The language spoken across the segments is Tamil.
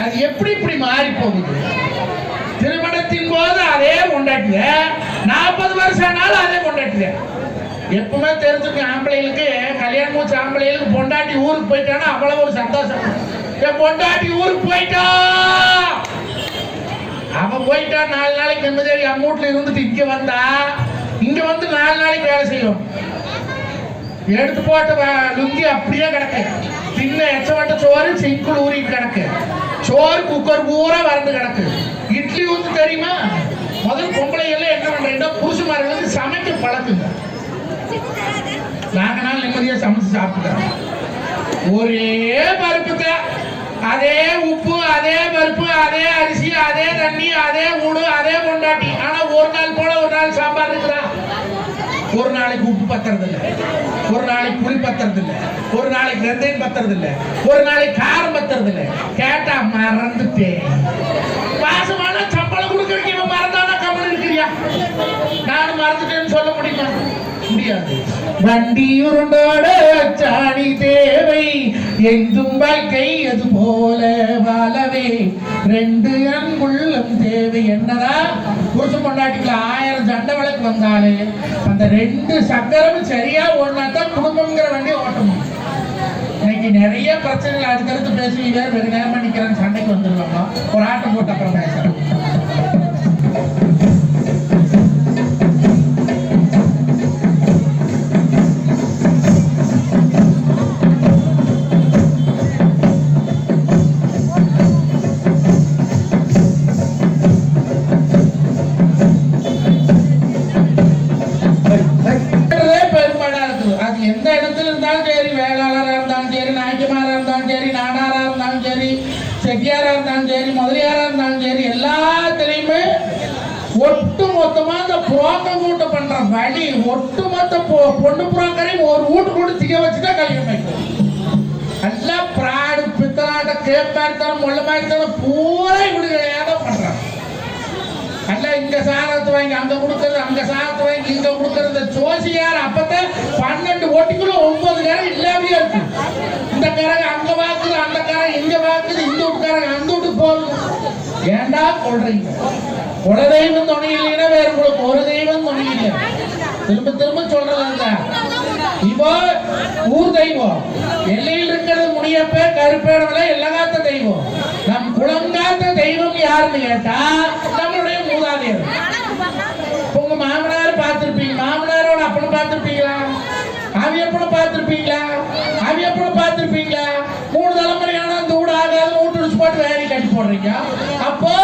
அது எப்படி இப்படி மாறி போகுது? திருமணத்தின் போது அதே கொண்டாட்டுங்க நாற்பது வருஷம் ஆனாலும் அதே கொண்டாட்டுங்க எப்பவுமே தெரிஞ்சுக்க ஆம்பளைகளுக்கு கல்யாணம் மூச்சு ஆம்பளைகளுக்கு பொண்டாட்டி ஊருக்கு போயிட்டானா அவ்வளவு ஒரு சந்தோஷம். என் பொண்டாட்டி ஊருக்கு போயிட்டா? அவன் போயிட்டா நாலு நாளைக்கு நிம்மதியாக என் வீட்டுல இருந்துட்டு இங்க வந்தா இங்க வந்து நாலு நாளைக்கு வேலை செய்யும். எடுத்து போட்ட வ- லுங்கி அப்படியே கிடக்கு. தின்ன எச்சவட்ட சோறு சிங்குள் ஊறி கிடக்கு. சோறு குக்கர் பூரா வறண்டு கிடக்கு. இட்லி ஊத்து தெரியுமா? முதல் பொம்பளை எல்லாம் என்ன பண்றீங்கன்னா புருஷமார்களுக்கு சமைக்க பழக்குங்க. நாங்க நாள் நிம்மதியா சமைச்சு சாப்பிட்டுக்கிறோம். ஒரே பருப்பு அதே உப்பு அதே பருப்பு அதே அரிசி அதே தண்ணி அதே ஊடு அதே பொண்டாட்டி. ஆனா ஒரு நாள் போல ஒரு நாள் சாம்பார் இருக்கிறாங்க ஒரு நாளைக்கு உப்பு பத்துறது இல்ல ஒரு நாளைக்கு புளி பத்துறது இல்ல ஒரு நாளைக்கு வெந்தயம் பத்துறது இல்ல ஒரு நாளைக்கு காரம் பத்துறது இல்ல கேட்டா மறந்துட்டேன் மாசமான சம்பளம் கொடுக்கறதுக்கு இவன் மறந்தானா கம்மன் இருக்கிறியா? நான் மறந்துட்டேன்னு சொல்ல முடியுமா? முடியாது. வண்டி உருண்டோட சாணி தேவை. எங்கும் வாழ்க்கை அது போல வாழவே. ரெண்டு அன்புள்ளம் தேவை. என்னடா? புருஷன் பொண்டாட்டிக்கு ஆயிரம் சண்டை வழக்கு வந்தாலே அந்த ரெண்டு சக்கரமும் சரியா ஓடினா தான் குடும்பம்ங்கிற வண்டி ஓட்டணும். இன்னைக்கு நிறைய பிரச்சனைகள் அடுத்தடுத்து பேசுவீங்க வெகு நேரமா நிக்கிறேன் சண்டைக்கு வந்துருவாங்க ஒரு ஆட்டம் போட்டு அப்புறம் பேசுறேன். வழி ஒட்டுமொத்த பொ- பொண்ணு புறாக்கரையும் ஒரு வீட்டு கூட திக வச்சுதான் கல்யாணம் வைக்கும் எல்லாம் பிராடு பித்தலாட்ட கேப்பாரித்தனம் முள்ளமாரித்தனம் பூரா இப்படி தான் பண்றாங்க. நல்லா இங்க சாதத்தை வாங்கி அங்க கொடுக்கறது அங்க சாதத்தை வாங்கி இங்க கொடுக்கறது. இந்த ஜோசியார் அப்பதான் பன்னெண்டு ஓட்டிக்குள்ள ஒன்பது நேரம் இல்லாமையே இருக்கு. இந்த காரங்க அங்க வாக்குது அந்த காரங்க இங்க வாக்குது இந்த வீட்டுக்காரங்க அந்த வீட்டுக்கு போகுது. ஏண்டா சொல்றீங்க? ஒரு தெய்வம் துணை இல்லைன்னா வேற உங்களுக்கு ஒரு தெய்வம் துணை இல்லை திரும்ப திரும்ப சொல்றாங்க இப்போ ஊர் தெய்வம். எல்லையில் இருக்கிறது முடியப்ப கருப்பேடவில எல்லாத்த தெய்வம். நம் குளங்காத்த தெய்வம் யாருன்னு கேட்டா நம்மளுடைய மூதாதையர். உங்க மாமனார் பார்த்திருப்பீங்க. மாமனாரோட அப்பனும் பார்த்திருப்பீங்களா? அவியப்பனும் பார்த்திருப்பீங்களா? அவியப்பனும் பார்த்திருப்பீங்களா? மூணு தலைமுறையான அந்த ஊடு ஆகாது ஊட்டு போட்டு வேலை கட்டி போடுறீங்க. அப்போ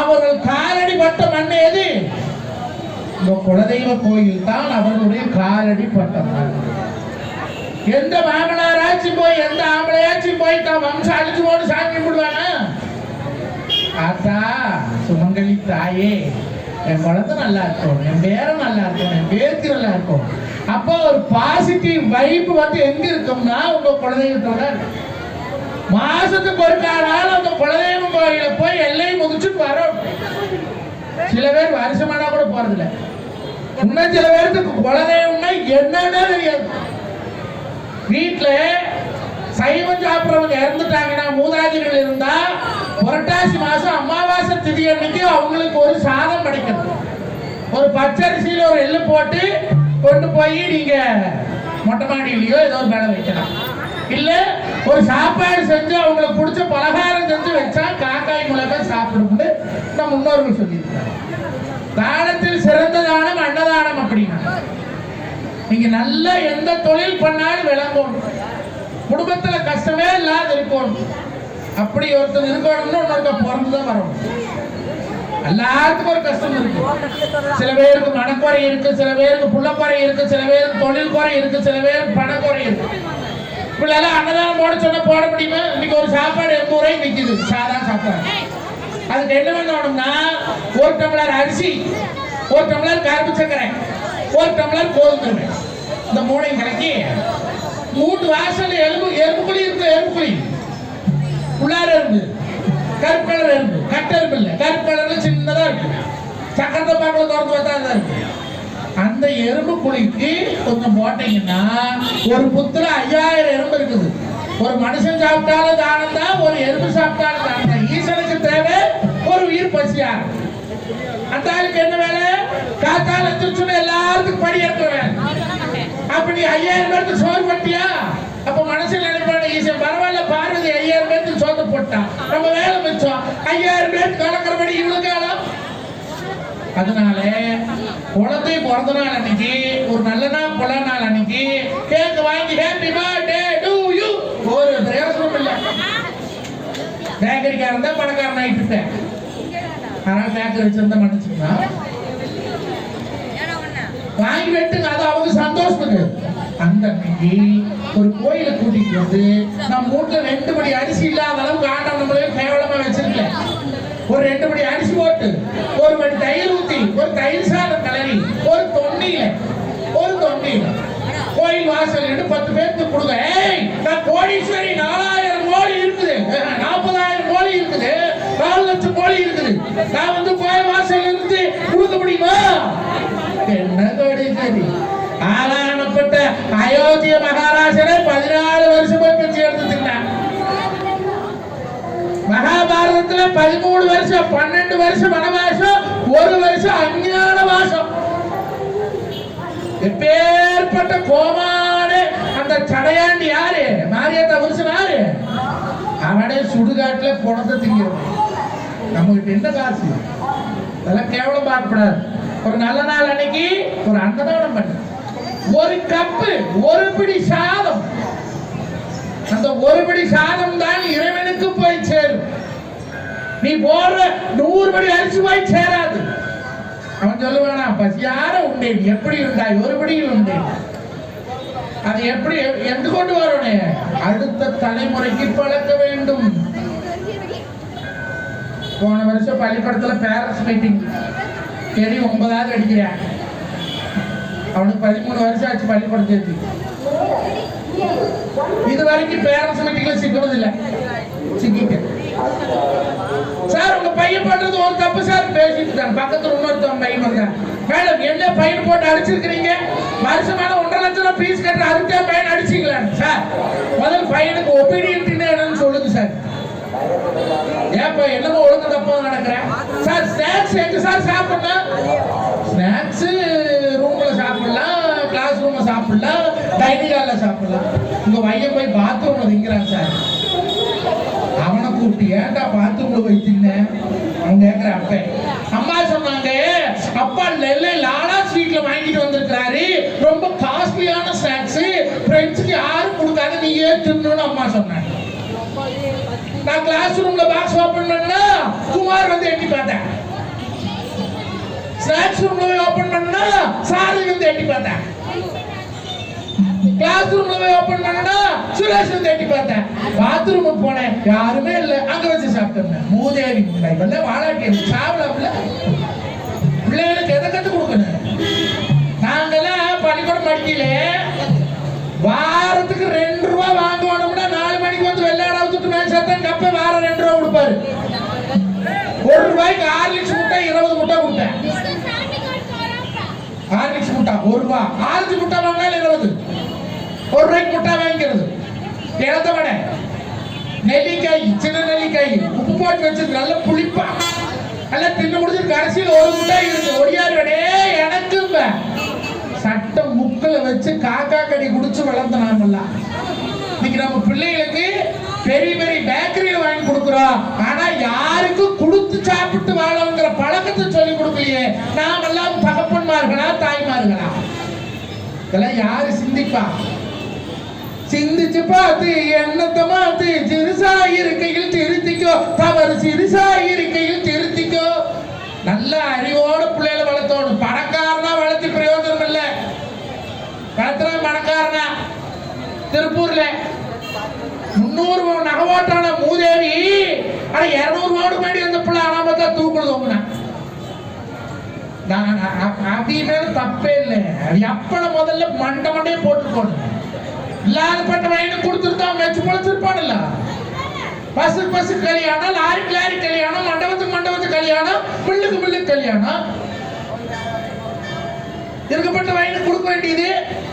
அவர்கள் காலடி பட்ட மண் எது? இந்த குலதெய்வ கோயில் தான் அவர்களுடைய காலடி பட்டம் எந்த மாமனாராச்சும் போய் எந்த ஆம்பளையாச்சும் போய் தான் வம்சம் அழிச்சு போட்டு சாமி கும்பிடுவானா ஆத்தா சுமங்கலி தாயே என் குழந்தை நல்லா இருக்கும் என் பேரன் நல்லா இருக்கும் என் பேத்தி நல்லா இருக்கும். அப்போ ஒரு பாசிட்டிவ் வைப் வந்து எங்க இருக்கும்னா உங்க குலதெய்வத்தோட மாசத்துக்கு ஒரு நாள் அந்த குலதெய்வம் கோயில போய் எல்லையும் முடிச்சுட்டு வரோம். சில பேர் வருஷமானா கூட போறதில்லை. இன்னும் சில பேருக்கு குலதெய்வம்னா என்னன்னே தெரியாது. வீட்டில் சைவம் சாப்பிட்றவங்க இறந்துட்டாங்கன்னா மூதாதிகள் இருந்தா புரட்டாசி மாசம் அமாவாசை திதி அன்னைக்கு அவங்களுக்கு ஒரு சாதம் கிடைக்கணும் ஒரு பச்சரிசியில ஒரு எள்ளு போட்டு கொண்டு போய் நீங்க மொட்டை மாடியிலையோ ஏதோ ஒரு மேல வைக்கலாம். இல்ல ஒரு சாப்பாடு செஞ்சு அவங்களுக்கு பிடிச்ச பலகாரம் செஞ்சு வச்சா காக்காய் முளைக்க சாப்பிடும்னு நம்ம முன்னோர்கள் சொல்லியிருக்காங்க. தானத்தில் சிறந்த தானம் அன்னதானம் அப்படின்னா. நீங்க நல்ல எந்த தொழில் பண்ணாலும் விளங்கும் குடும்பத்துல கஷ்டமே இல்லாத இருக்கணும். அப்படி ஒருத்தர் இருக்கணும்னு இன்னொருத்த பிறந்துதான் வரணும். எல்லாத்துக்கும் ஒரு கஷ்டம் இருக்கு. சில பேருக்கு மனக்குறை இருக்கு சில பேருக்கு புள்ளக்குறை இருக்கு சில பேருக்கு தொழில் குறை இருக்கு சில பேருக்கு பணக்குறை இருக்கு. இப்படி எல்லாம் அன்னதானம் போட சொன்னா போட முடியுமா? இன்னைக்கு ஒரு சாப்பாடு எண்பது ரூபாய்க்கு விற்கிது சாதா சாப்பாடு. அதுக்கு என்ன பண்ணணும்னா ஒரு டம்ளர் அரிசி ஒரு டம்ளர் கருப்பு சக்கரை ஒரு டம்ளர் கோதுமை இந்த மூணையும் கலக்கி மூணு வாசல் எலும்பு எலும்புக்குழி இருக்கு எலும்புக்குழி. உள்ளார இருந்து. கருப்பு கலர் எறும்பு கட்ட எறும்பு இல்லை. கருப்பு கலர்ல சின்னதா இருக்கு. சக்கரத்தை பார்க்கல திறந்து பார்த்தா தான் இருக்கு. அந்த எறும்பு குழிக்கு கொஞ்சம் போட்டீங்கன்னா ஒரு புத்துல ஐயாயிரம் எறும்பு இருக்குது. ஒரு மனுஷன் சாப்பிட்டாலும் தானம் தான் ஒரு எறும்பு சாப்பிட்டாலும் தானம் தான் ஈசன் பசியா? அந்த ஆளுக்கு என்ன வேலை? காத்தால திருச்சுன்னு எல்லாத்துக்கும் படி எடுக்க அப்ப நீ ஐயாயிரம் பேருக்கு சோறு பட்டியா? அப்ப மனசுல நினைப்பான ஈசன் பரவாயில்ல பார்வதி ஐயாயிரம் பேருக்கு சோறு போட்டான் நம்ம வேலை மிச்சம். ஐயாயிரம் பேருக்கு கலக்கிறபடி இவ்வளவு காலம்? அதனால குழந்தை பிறந்த நாள் அன்னைக்கு ஒரு நல்ல நாள் பல நாள் அன்னைக்கு கேக் வாங்கி ஹேப்பி பர்த்டே டு யூ ஒரு பேக்கரிக்காரன் தான் பணக்காரன் ஆகிட்டுட்டேன் அதனால பேக்கரி வச்சிருந்தா மன்னிச்சுக்கா வாங்கி வெட்டுங்க. அது அவங்க சந்தோஷத்துக்கு. அந்த அன்னைக்கு ஒரு கோயிலை கூட்டிட்டு வந்து நம்ம வீட்டுல ரெண்டு மணி அரிசி இல்லாத அளவுக்கு ஆட்டம் நம்மளே கேவலமா வச்சிருக்கல ஒரு ரெண்டு மணி அரிசி போட்டு ஒரு மணி தயிர் ஊத்தி ஒரு தயிர் சாதம் கலரி ஒரு தொண்டியில ஒரு தொண்டியில. கோயில் வாசல் பத்து பேருக்கு கொடுங்க ஏய் நான் கோடீஸ்வரி நாலாயிரம் கோடி இருக்குது நாற்பதாயிரம் கோடி இருக்குது நாலு லட்சம் கோடி இருக்குது நான் வந்து கோயில் வாசல் இருந்து கொடுக்க முடியுமா? என்ன கோடீஸ்வரி ஆளானப்பட்ட அயோத்திய மகாராஜனை பதினாலு வருஷமா பிச்சை எடுத்து மகாபாரதத்துல பதிமூணு வருஷம் பன்னெண்டு வருஷம் வனவாசம் ஒரு வருஷம் அஞ்ஞான வாசம். எப்பேற்பட்ட கோமானே அந்த சடையாண்டி யாரு? மாரியத்த புருஷன் யாரு? அவனே சுடுகாட்டுல குணத்தை திங்கிறான். நம்ம கிட்ட என்ன காசு. அதெல்லாம் கேவலம் பார்க்கக்கூடாது ஒரு நல்ல நாள் அன்னைக்கு ஒரு அன்னதானம் பண்ணு. ஒரு கப்பு ஒரு பிடி சாதம். அந்த ஒரு பிடி சாதம் தான் இறைவனுக்கு போய் சேரும். நீ போடுற நூறு படி அரிசி போய் சேராது. அவன் சொல்லுவானா பசியார உண்டேன். எப்படி உண்டாய் ஒரு படியில் உண்டேன். அது எப்படி எந்த கொண்டு வரணும்? அடுத்த தலைமுறைக்கு பழக்க வேண்டும் போன வருஷம் பள்ளிக்கூடத்தில் பேரண்ட்ஸ் மீட்டிங் சரி ஒன்பதாவது அடிக்கிறேன். அவனுக்கு பதிமூணு வருஷம் ஆச்சு பள்ளிக்கூடம் சேர்த்து. இது வரைக்கும் பேரண்ட்ஸ் மீட்டிங்ல சிக்கிறது இல்ல சிக்கிட்டேன். சார் உங்க பையன் பண்றது ஒரு தப்பு சார். பேசிட்டு தான் பக்கத்துல இன்னொருத்தவன் பையன் வந்தான் மேடம் என்ன பையன் போட்டு அடிச்சிருக்கிறீங்க? வருஷம் ஒன்றரை லட்சம் ரூபாய் ஃபீஸ் கட்டுற அதுக்கே பையன் அடிச்சிங்களா சார் முதல் பையனுக்கு ஒபீடியன்ட் என்னன்னு சொல்லுங்க சார் ஏப்பா என்னமோ ஒழுங்கு தப்பா நடக்கிறேன் சார் ஸ்நாக்ஸ் எங்க சார் சாப்பிடலாம் ஸ்நாக்ஸ் ரூம்ல சாப்பிடலாம் கிளாஸ் ரூம்ல சாப்பிடலாம் டைனிங் ஹால்ல சாப்பிடலாம் உங்க பையன் போய் பாத்ரூம்ல திங்கிறான் சார் அவனை கூப்பிட்டு ஏன்டா பாத்ரூம்ல போய் தின்ன? அவன் கேக்குற அப்ப. அம்மா சொன்னாங்க அப்பா நெல்லை லாலா ஸ்வீட்ல வாங்கிட்டு வந்திருக்கிறாரு. ரொம்ப காஸ்ட்லியான ஸ்நாக்ஸ் ஃப்ரெண்ட்ஸுக்கு யாரும் கொடுக்காத நீயே தின்னு அம்மா சொன்னாங்க. நான் கிளாஸ் ரூம்ல பாக்ஸ் ஓபன் பண்ணா குமார் வந்து எட்டி பார்த்தேன். ஸ்நாக்ஸ் ரூம்ல போய் ஓபன் பண்ணா சாரி வந்து எட்டி பார்த்தேன். பாத்ரூம்ல போய் ஓபன் பண்ணா சுரேஷ் தேடி பார்த்தேன். பாத்ரூமுக்கு போனேன். யாருமே இல்ல. அங்க வச்சு சாப்பிட்டேன் மூதேவி முண்டை இப்பெல்லாம் வாழாட்டி? சாப்பிடல பிள்ளைகளுக்கு எதை கத்து கொடுக்கணும்? நாங்கெல்லாம் பள்ளிக்கூடம் படிக்கல. வாரத்துக்கு ரெண்டு ரூபா வாங்கணும்னா நாலு மணிக்கு வந்து வெள்ளாட விட்டுட்டு மேல் சேர்த்தேன் கப்ப வாரம் ரெண்டு ரூபா கொடுப்பாரு. ஒரு ரூபாய்க்கு ஆர்லிக்ஸ் முட்டை இருபது முட்டை கொடுத்தேன். ஆர்லிக்ஸ் முட்டை ஒரு ரூபா. ஆரஞ்சு முட்டை வாங்கினாலும் இருபது. ஒரு ரூபாய்க்கு முட்டா வாங்கிக்கிறது இழந்த நெல்லிக்காய் சின்ன நெல்லிக்காய் உப்பு போட்டு வச்சிருக்கு. நல்ல புளிப்பா. நல்லா தின்னு முடிச்சு கடைசியில் ஒரு முட்டாய் இருக்கு. ஒடியாரு எனக்கு சட்டம் சட்டை முக்கில் வச்சு காக்கா கடி குடிச்சு வளர்ந்த இன்னைக்கு நம்ம பிள்ளைகளுக்கு பெரிய பெரிய பேக்கரியில் வாங்கி கொடுக்குறோம். ஆனா யாருக்கும் கொடுத்து சாப்பிட்டு வாழங்கிற பழக்கத்தை சொல்லி கொடுக்கலையே. நாமெல்லாம் தகப்பன்மார்களா தாய்மார்களா? இதெல்லாம் யாரு சிந்திப்பா? சிந்திச்சு பார்த்து எண்ணத்தை மாத்து. சிறுசா இருக்கையில் திருத்திக்கோ. தவறு சிறுசா இருக்கையில் திருத்திக்கோ. நல்ல அறிவோடு பிள்ளைகளை வளர்த்தோணும். பணக்காரனா வளர்த்து பிரயோஜனம் இல்லை. வளர்த்துறவன் பணக்காரனா. திருப்பூர்ல முன்னூறு நகவாட்டான மூதேவி. ஆனா இருநூறு மாடு மாடி அந்த பிள்ளை அனாமத்தா தூக்குறது உங்க நான் தப்பே இல்லை. அது முதல்ல மண்டை மண்டே போட்டுக்கோணும். இல்லாதப்பட்ட வயனு கொடுத்துருந்தா வச்சு பொழைச்சிருப்பான்ல பஸ்ஸு பஸ்ஸு கல்யாணம் லாரிக்கு லாரி கல்யாணம் மண்டபத்துக்கு மண்டபத்துக்கு கல்யாணம் மில்லுக்கு மில்லுக்கு கல்யாணம். இருக்கப்பட்ட வயனு கொடுக்க வேண்டியது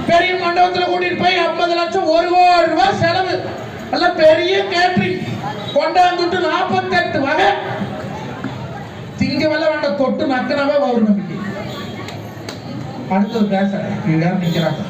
பெரிய மண்டபத்துல கூட்டிட்டு போய் ஐம்பது லட்சம் ஒரு கோடி ரூபாய் செலவு. எல்லாம் பெரிய கேட்ரிங் கொண்டாந்துட்டு நாற்பத்தெட்டு வகை. தொட்டு நக்கினாவே பௌர்ணமிக்கு அடுத்தது பேசுறேன். எல்லாரும் நிக்கிறாங்க.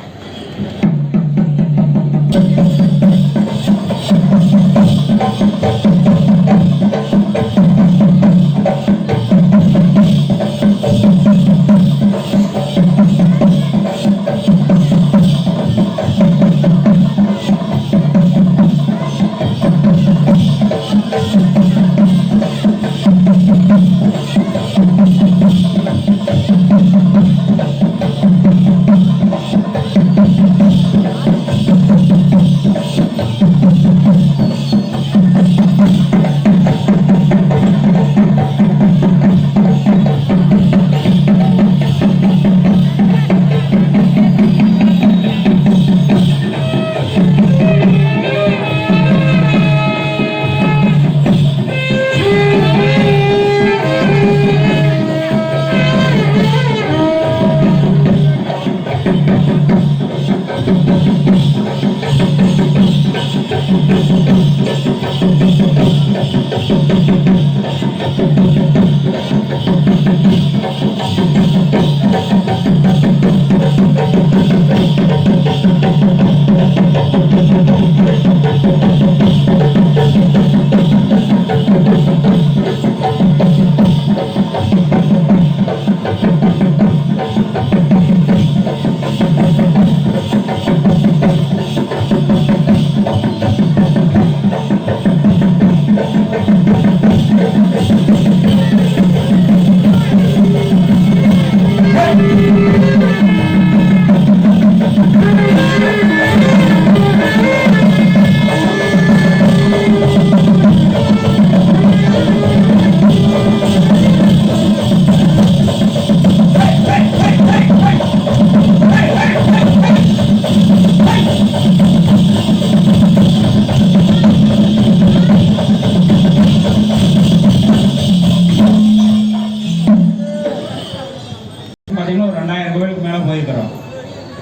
பார்த்தீங்கன்னா ஒரு ரெண்டாயிரம் கோயிலுக்கு மேலே போயிருக்கிறோம்.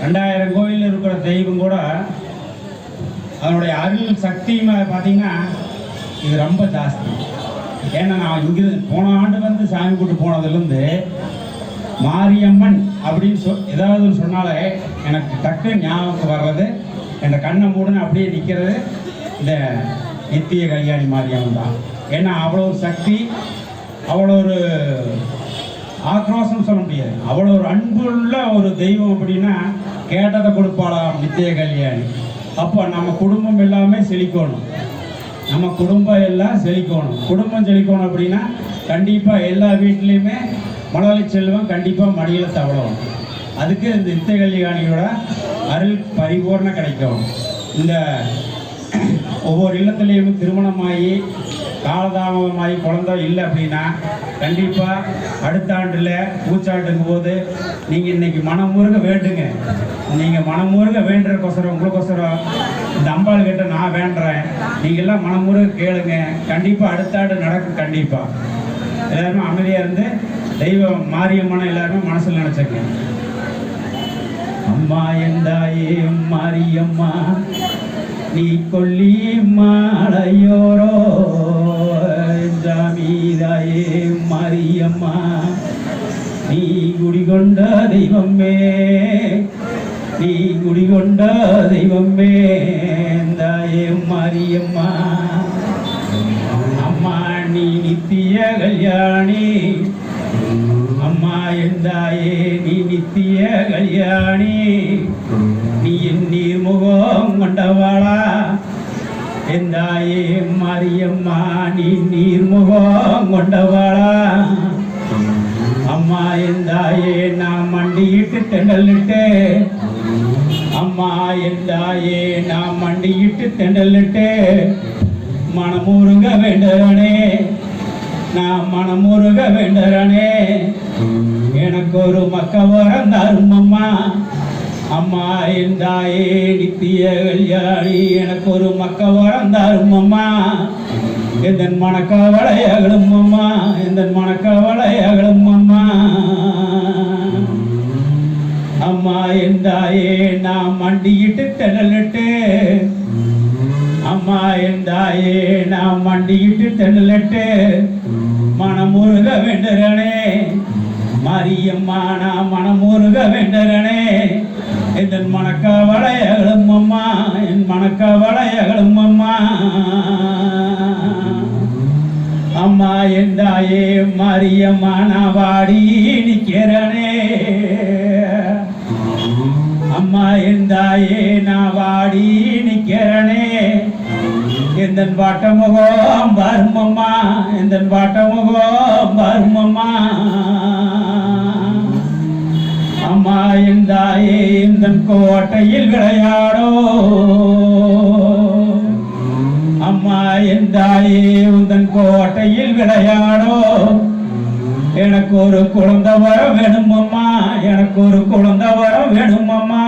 ரெண்டாயிரம் கோயில் இருக்கிற தெய்வம் கூட அதனுடைய அருள் சக்தியுமே பார்த்தீங்கன்னா இது ரொம்ப ஜாஸ்தி. ஏன்னா நான் இங்கிருந்து போன ஆண்டு வந்து சாமி கூட்டு போனதுலேருந்து மாரியம்மன் அப்படின்னு சொ ஏதாவது சொன்னாலே எனக்கு டக்கு ஞாபகம் வர்றது இந்த கண்ணை மூடுன்னு அப்படியே நிற்கிறது இந்த நித்திய கல்யாணி மாரியம்மன் தான். ஏன்னா அவ்வளோ ஒரு சக்தி அவ்வளோ ஒரு ஆக்ரோஷம் சொல்ல முடியாது. அவ்வளோ ஒரு அன்புள்ள ஒரு தெய்வம் அப்படின்னா கேட்டதை கொடுப்பாளாம் நித்திய கல்யாணி. அப்போ நம்ம குடும்பம் எல்லாமே செழிக்கணும். நம்ம குடும்பம் எல்லாம் செழிக்கணும். குடும்பம் செழிக்கணும் அப்படின்னா கண்டிப்பாக எல்லா வீட்லேயுமே மலலை செல்வம் கண்டிப்பாக மடியில் தவழும் அதுக்கு இந்த நித்திய கல்யாணியோட அருள் பரிபூர்ணம் கிடைக்கும். இந்த ஒவ்வொரு இல்லத்துலேயும் திருமணமாகி காலதாமதமாகி குழந்தை இல்லை அப்படின்னா கண்டிப்பாக அடுத்த ஆண்டில் பூச்சாண்டுங்கும் போது நீங்கள் இன்றைக்கி மனமுருக வேண்டுங்க. நீங்கள் மனமுருக வேண்டுறதுக்கோசரம் உங்களுக்கோசரம் இந்த அம்பாள் கிட்ட நான் வேண்டுறேன். நீங்கள் எல்லாம் மனமுருக கேளுங்க. கண்டிப்பாக அடுத்த ஆண்டு நடக்கும் கண்டிப்பாக எல்லாருமே அமைதியாக இருந்து தெய்வம் மாரியம்மனை எல்லாருமே மனசில் நினச்சிங்க. அம்மா எந்தாயே மாரியம்மா. நீ கொல்லி மாலையோரோ ஜாமீதாயே மரியம்மா நீ குடிகொண்ட தெய்வமே நீ குடிகொண்ட தெய்வமே தாயே மரியம்மா அம்மா நீ நித்திய கல்யாணி அம்மா எந்தாயே நீ நித்திய கல்யாணி நீ என் நீர்முகம் கொண்டவாளா எந்தாயே மாரியம்மா நீ நீர் முகம் கொண்டவாளா? அம்மா எந்தாயே நான் மண்டியிட்டு திண்டலிட்டு அம்மா எந்தாயே நான் மண்டியிட்டு திண்டலிட்டு மனமுருக வேண்டவனே நான் மனமுருக வேண்டவனே எனக்கு ஒரு மக்க வரம் தரும் அம்மா என்றாயே நித்திய கல்யாணி எனக்கு ஒரு மக்க வளர்ந்தாரும் அம்மா. எந்த மனக்கவலை அகலும் அம்மா எந்த மனக்கவலை அகலும் அம்மா அம்மா என்றாயே நான் மண்டியிட்டு தென்னலிட்டு அம்மா என்றாயே நான் மண்டியிட்டு தென்னலிட்டு மனமுருக வேண்டுறனே மரியம்மா நான் மனமுருக வேண்டுறனே என் மணக்கவளையகளும் அம்மா என் மணக்கவளையகளும் அம்மா. அம்மா என்றாயே மாரியம்மா நான் வாடி நிக்கிறனே அம்மா என்றாயே நான் வாடி நிக்கிறனே எந்தன் பாட்ட முகம் வருமம்மா எந்தன் பாட்ட வருமம்மா அம்மா எந்தாயே எந்தன் கோட்டையில் விளையாடோ. அம்மா எந்தாயே உந்தன் கோட்டையில் விளையாடோ. எனக்கு ஒரு குழந்தை வர வேணும் அம்மா எனக்கு ஒரு குழந்தை வர வேணும் அம்மா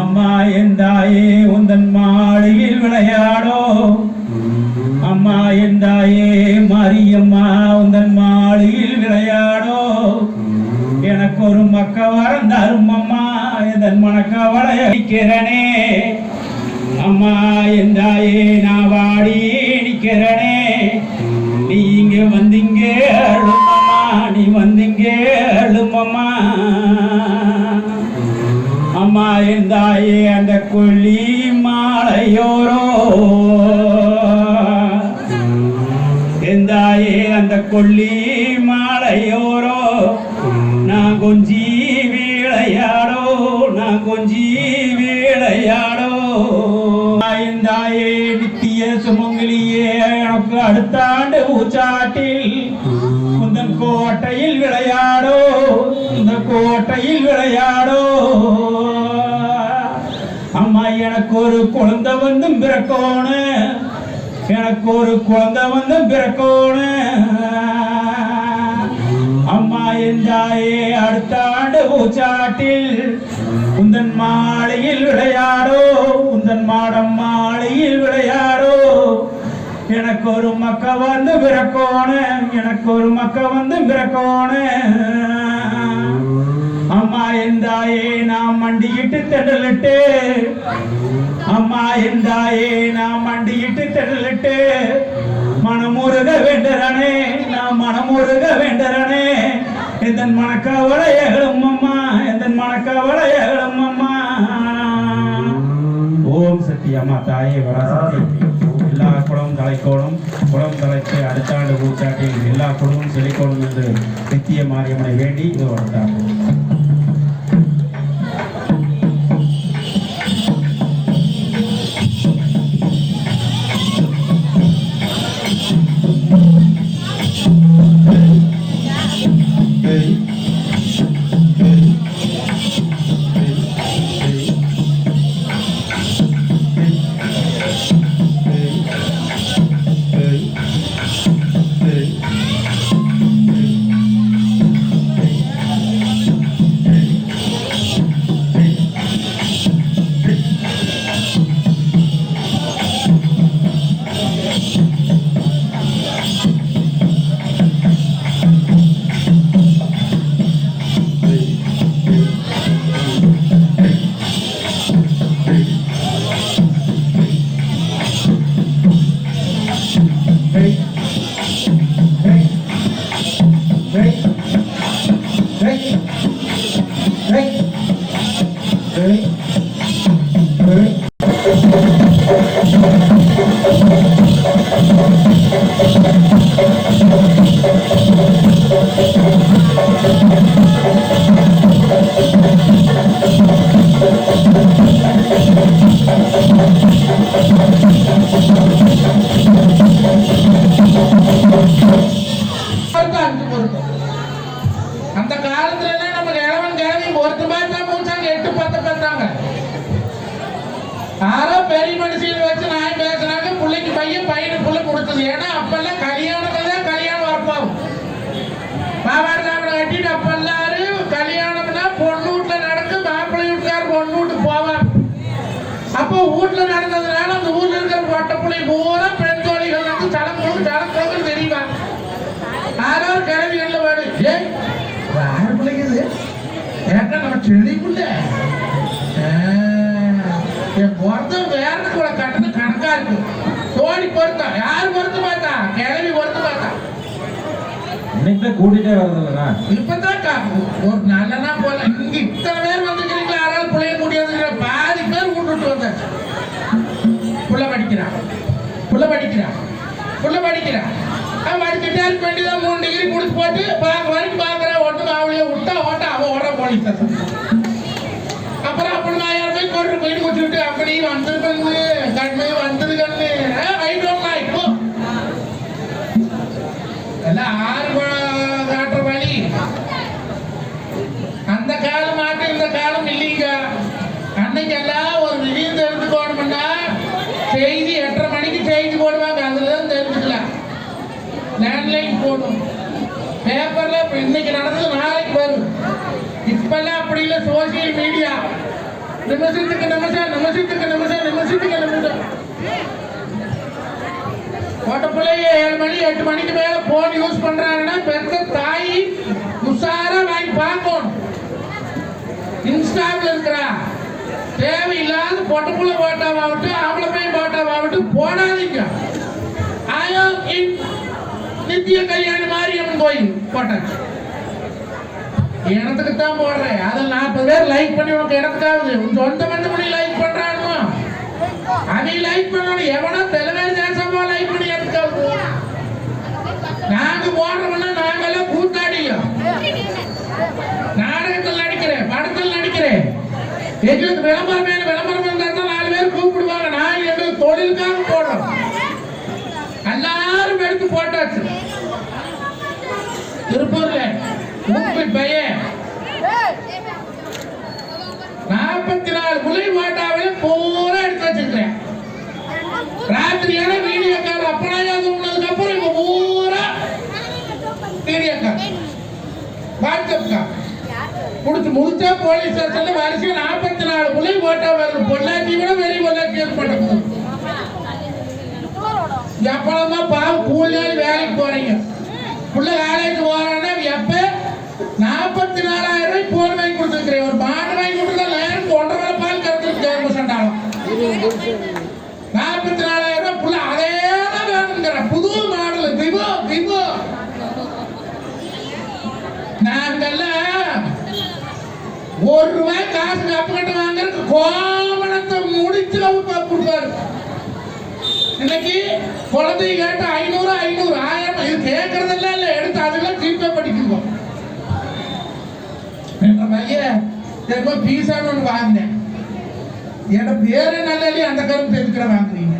அம்மா எந்தாயே உந்தன் மாளிகையில் விளையாடோ. அம்மா எந்தாயே மரியம்மா உந்தன் மாளிகையில் ஒரு மக்க வரம் தரும் அம்மா இதன் மணக்க வளையடிக்கிறனே? அம்மா என்றாயே நான் வாடி நிக்கிறனே நீ இங்கே வந்தீங்க அழுமம்மா நீ வந்தீங்க அழுமம்மா அம்மா. எந்தாயே அந்த கொல்லி மாலையோரோ. எந்தாயே அந்த கொல்லி அடுத்த ஆண்டு ஊச்சாட்டில் குந்தன் கோட்டையில் விளையாடோ இந்த கோட்டையில் விளையாடோ அம்மா எனக்கு ஒரு குழந்தை வந்தும் பிறக்கோணு எனக்கு ஒரு குழந்தை வந்தும் பிறக்கோணு அம்மா எந்தாயே அடுத்த ஆண்டு ஊச்சாட்டில் உந்தன் மாலையில் விளையாடோ உந்தன் மாடம் மாலையில் விளையாடோ எனக்கு ஒரு மக்க வந்து பிறக்கோணும் எனக்கு ஒரு மக்க வந்து பிறக்கோணும் அம்மா எந்தாயே நான் மண்டியிட்டு திடலிட்டு அம்மா எந்தாயே நான் மண்டியிட்டு திடலிட்டு மனமுருக வேண்டரனே நான் மனமுருக வேண்டரனே வேண்டுறனே. இதன் மணக்கவளையகளும் அம்மா இதன் மணக்கவளையகளும் அம்மா. ஓம் சத்தியம்மா தாயே வராசக்தி. சத்தியம் குளம் தலைக்கோணும் குளம் தலைத்து அடுத்த ஆண்டு கூச்சாட்டில் எல்லா குளமும் செழிக்கோணும் என்று நித்திய மாரியம்மனை வேண்டி இது வளர்த்தார்கள் Hey. Thank you. செடிக்குள்ள என் பொருத்தம் வேற கூட கட்டணம் கணக்கா இருக்கு தோழி பொருத்தம் யார் பொருத்தம் பார்த்தா நைட்ல கூட்டிட்டே வரதில்லண்ணா இப்பதான் ஒரு நல்லனா போல இங்க இத்தனை பேர் வந்துக்கிறீங்களா யாராவது பிள்ளைய வந்துக்கிற பாதி பேர் கூட்டுட்டு வந்தாச்சு புள்ள படிக்கிறான் புள்ள படிக்கிறான் புள்ள படிக்கிறான் அவன் படிச்சுட்டே இருக்க வேண்டியதான் மூணு டிகிரி முடிச்சு போட்டு பார்க்க வரைக்கும் பார்க்குறேன் ஒன்று அவளையே விட்டா ஓட்ட அவன் ஓட போலீஸ் நான் யாரும் போய் கொண்டு போயிட்டு வச்சுக்கிட்டு அப்படி வந்தது கண்ணு கண்ணு வந்தது கண்ணு. ஐநூறு இப்போ எல்லாம் ஆறு காட்டுற வழி அந்த காலம் மாட்டு இந்த காலம் இல்லைங்க. அன்னைக்கு எல்லாம் ஒரு விஷயம் தெரிஞ்சுக்கணும்னா செய்தி எட்டரை மணிக்கு செய்தி போடுவாங்க. அதுல தான் தெரிஞ்சுக்கலாம் லேண்ட்லைன் போடும் பேப்பர்ல இன்னைக்கு நடந்தது நாளைக்கு வரும். இப்பெல்லாம் அப்படி இல்லை சோசியல் மீடியா நிமிஷத்துக்கு நிமிஷம் நிமிஷத்துக்கு நிமிஷம் நிமிஷத்துக்கு நிமிஷம் போட்ட பிள்ளைங்க ஏழு மணி எட்டு மணிக்கு மேல போன் யூஸ் பண்றாங்கன்னா பெத்த தாய் உஷாரா வாங்கி பார்க்கணும். இன்ஸ்டாவில் இருக்கிறா. தேவையில்லாத பொட்டப்புள்ள போட்டாவாகட்டும் ஆம்பளை பையன் போட்டாவாகட்டும் போடாதீங்க ஆயோ இன் நித்திய கல்யாணி மாரியம்மன் கோயில். போட்டாச்சு இடத்துக்கு தான் போடுறேன்? லைக் பண்ணி உனக்கு இடத்துக்காகுது உன் சொந்த பந்து மணி லைக் பண்றானுமா அதை லைக் பண்ணணும். எவனோ தலைவர் தேசமா லைக் பண்ணி எடுக்காது நாங்க போடுறோம்னா நாங்கெல்லாம் கூத்தாடியும் நாடகத்தில் நடிக்கிறேன் படத்தில் நடிக்கிறேன். எங்களுக்கு விளம்பரம் வேணும் விளம்பரம் இருந்தா தான் நாலு பேர் கூப்பிடுவாங்க. நான் எங்களுக்கு தொழிலுக்காக போடுறோம். எல்லாரும் எடுத்து போட்டாச்சு. திருப்பூர்ல உங்க பையன். நாற்பத்தி நாலு புள்ளி மாட்டாவில் பூரா எடுத்து வச்சிருக்கிறேன். ராத்திரியான வீடியோ கால் அப்பனாயாவது உண்ணதுக்கு அப்புறம் இப்ப பூரா வீடியோ கால் வாட்ஸ்அப் கால் கொடுத்து முடிச்சா போலீஸ் ஸ்டேஷன்ல வரிசையில் நாற்பத்தி நாலு புள்ளி போட்டா வருது பொள்ளாச்சி விட வெளி பொள்ளாச்சி ஏற்பட்ட எப்பளமா பாவம் கூலியாளி வேலைக்கு போறீங்க? புள்ள காலேஜ் போறான்னா எப்ப? நாற்பத்தி நாலாயிரம் ரூபாய் போன் வாங்கி கொடுத்துருக்கிறேன் ஒரு மாடு வாங்கி கொடுத்தா நேரம் ஒன்றரை வேலை பால் கறந்துருக்கு கவர்மெண்ட் ஆகும் நாற்பத்தி நாலாயிரம் ரூபாய் புள்ள அதே தான் வேணுங்கிற புது மாடல் விவோ விவோ நாங்கெல்லாம் ஒரு ரூபாய் காசு கப்புக்கிட்ட வாங்குறதுக்கு கோவணத்தை முடிச்சு அவர் கொடுத்தாரு. இன்னைக்கு குழந்தை கேட்ட ஐநூறு ஐநூறு ஆயிரம் இது கேட்கறதெல்லாம் இல்லை. எடுத்து அதெல்லாம் ஜிபே படிக்குவோம் என்ற பையன்? ஏதோ பீஸான்னு ஒன்று வாங்கினேன். என்ன பேரே நல்லா இல்லையா அந்த கருத்து எதுக்கிற வாங்குறீங்க?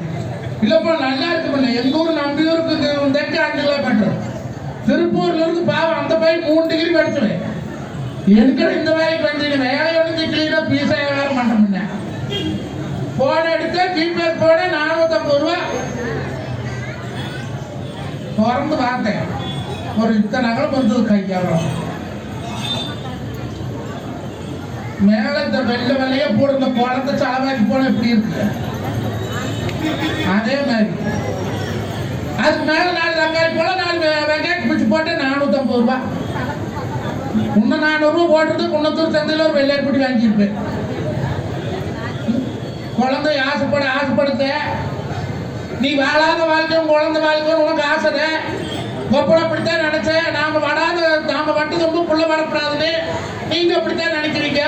இல்லப்பா நல்லா இருக்கு பண்ண எங்க ஊர் நம்பியூருக்கு தெற்கு அஞ்சு கிலோமீட்டர் திருப்பூர்ல இருந்து பாவம் அந்த பையன் மூணு டிகிரி படிச்சுவேன். எனக்கு இந்த வேலைக்கு வந்து வேலை வந்து சிக்கலினா பீஸா வியாபாரம் பண்ண முடியல போன் எடுத்து ஜிபே போட நானூத்தம்பது ரூபா. திறந்து பார்த்தேன். ஒரு இத்தனை அகலம் இருந்தது கையாளம் மேல இந்த வெள்ளை வெள்ளையே போட இந்த குழந்தை சலவாக்கி போன எப்படி இருக்கு? அதே மாதிரி. அதுக்கு மேல நாலு தக்காளி போல நாலு வெங்காயத்துக்கு வெங்காயம் பிடிச்சி போட்டு நானூற்றம்பது ரூபா. இன்னும் நானூறுரூவா போட்டுட்டு குன்னத்தூர் சந்தையில் ஒரு வெள்ளையர்படி வாங்கியிருப்பேன். குழந்தை ஆசைப்பட ஆசைப்படுத்த. நீ வாழாத வாழ்க்கை குழந்தை வாழ்க்கை உனக்கு ஆசை ஒப்பட அப்படித்தான் நினைச்சேன். நாம வராத நாம வட்டு ரொம்ப புள்ள வரப்படாதுன்னு நீங்க அப்படித்தான் நினைக்கிறீங்க?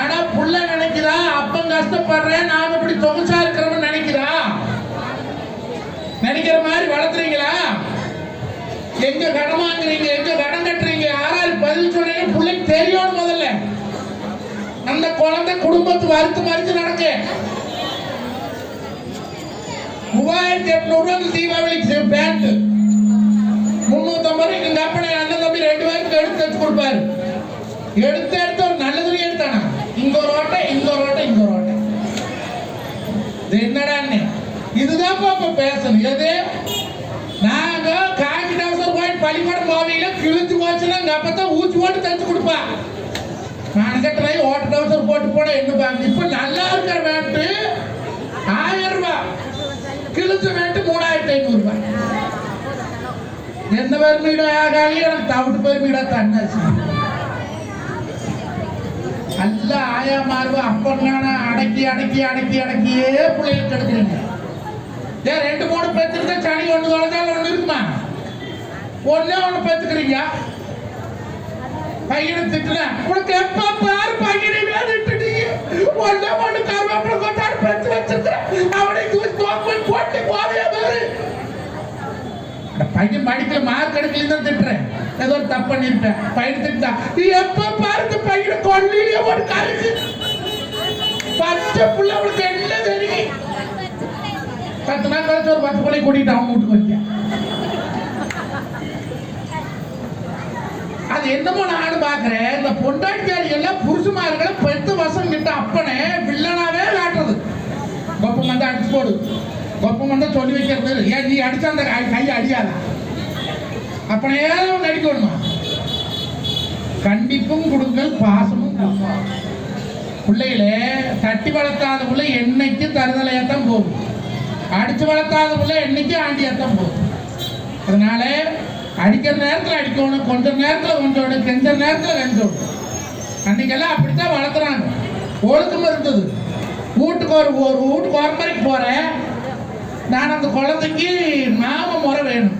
ஆனா புள்ள நினைக்கிறா அப்பன் கஷ்டப்படுறேன். நாம இப்படி தொகுச்சா இருக்கிறோம்னு நினைக்கிறா நினைக்கிற மாதிரி வளர்த்துறீங்களா? எங்க கடன் வாங்குறீங்க எங்க கடன் கட்டுறீங்க? யாரால் பதில் சொன்னீங்க பிள்ளைக்கு தெரியும் முதல்ல. அந்த குழந்தை குடும்பத்து வருத்து மறுத்து நடக்கு. மூவாயிரத்தி எட்நூறு ரூபாய் தீபாவளிக்கு பேண்ட். முன்னூத்தம்பது ரூபாய் எங்க அப்பனை அண்ணன் தம்பி ரெண்டு பேருக்கு எடுத்து வச்சு கொடுப்பாரு. எடுத்து எடுத்து ஒரு நல்ல துணி எடுத்தானா? இங்க ஒரு ஓட்டை இங்க ஒரு ஓட்டை இங்க ஒரு ஓட்டை. இது என்னடா இதுதான் இப்ப பேசணும். எது? நாங்க காக்கி டவுசர் கிழிச்சு போச்சுன்னா எங்க அப்பத்தான் ஊச்சி போட்டு தச்சு கொடுப்பா மனக்கட்டளை ஓட்ட டவுசர் போட்டு போட எண்ணுப்பாங்க இப்ப நல்லா இருக்கிற வேட்டு ஆயிரம் ரூபாய். கிழிச்ச வேட்டு மூணாயிரத்தி ஐநூறு ரூபாய். என்ன பெருமீடா ஆகாலி எனக்கு தவிட்டு பெருமீடா தன்னாச்சு நல்ல ஆயா மாறுவ அப்பங்கான அடக்கி அடக்கி அடக்கி அடக்கியே பிள்ளைகள் கெடுக்குறீங்க ஏன் ரெண்டு மூணு பேர்த்துக்கு சனி ஒன்று தொலைஞ்சாலும் ஒன்று இருக்குமா? ஒன்னே ஒண்ணு பெத்துக்கிறீங்க? பையனை திட்டுன. உனக்கு எப்ப பாரு பையனை விளையாடிட்டீங்க ஒன்னே ஒண்ணு கருவேப்பிலை கொண்டாடு பெத்து வச்சிருக்கிறேன் அவனை தூக்கி தோப்பு போட்டு போதையா பாரு. பையன் படிக்கல மார்க் எடுக்கல தான் திட்டுறேன். ஏதோ ஒரு தப்பு பண்ணிருப்பேன். பையன் திட்டா நீ எப்ப பாருங்க பையனை கொள்ளையிலே ஒரு கருக்கு. பச்சை புள்ள அவளுக்கு என்ன தெரியும்? பத்து நாள் கழிச்சு ஒரு பத்து பிள்ளை கூட்டிட்டு அவன் வீட்டுக்கு வந்தேன் அது என்னமோ நானும் பாக்குறேன் இந்த பொண்டாட்டியாரி எல்லாம் புருஷமார்களை பத்து வருஷம் கிட்ட அப்பனே வில்லனாவே காட்டுறது கொப்பம் வந்து அடிச்சு போடு. கொப்பம் வந்து சொல்லி வைக்கிறது. ஏன் நீ அடிச்சா அந்த கை அடியாத? அப்பனே நடிக்கணுமா கண்டிப்பும் கொடுங்கள் பாசமும் கொடுங்கள். பிள்ளைகளே தட்டி வளர்த்தாத பிள்ளை என்னைக்கு தருதலையாத்தான் போகும். அடிச்சு வளர்த்தாத பிள்ளை என்னைக்கு ஆண்டியாத்தான் போகும். அதனால அடிக்கிற நேரத்தில் அடிக்கணும் கொஞ்ச நேரத்தில் கொஞ்சம் கெஞ்ச நேரத்தில் கெஞ்சணும் அன்னைக்கெல்லாம் அப்படித்தான் வளர்த்துறாங்க ஒழுக்கம் இருந்தது. வீட்டுக்கு ஒரு ஒரு வீட்டுக்கு ஒரு முறைக்கு போகிறேன் நான் அந்த குழந்தைக்கு நாம முறை வேணும்.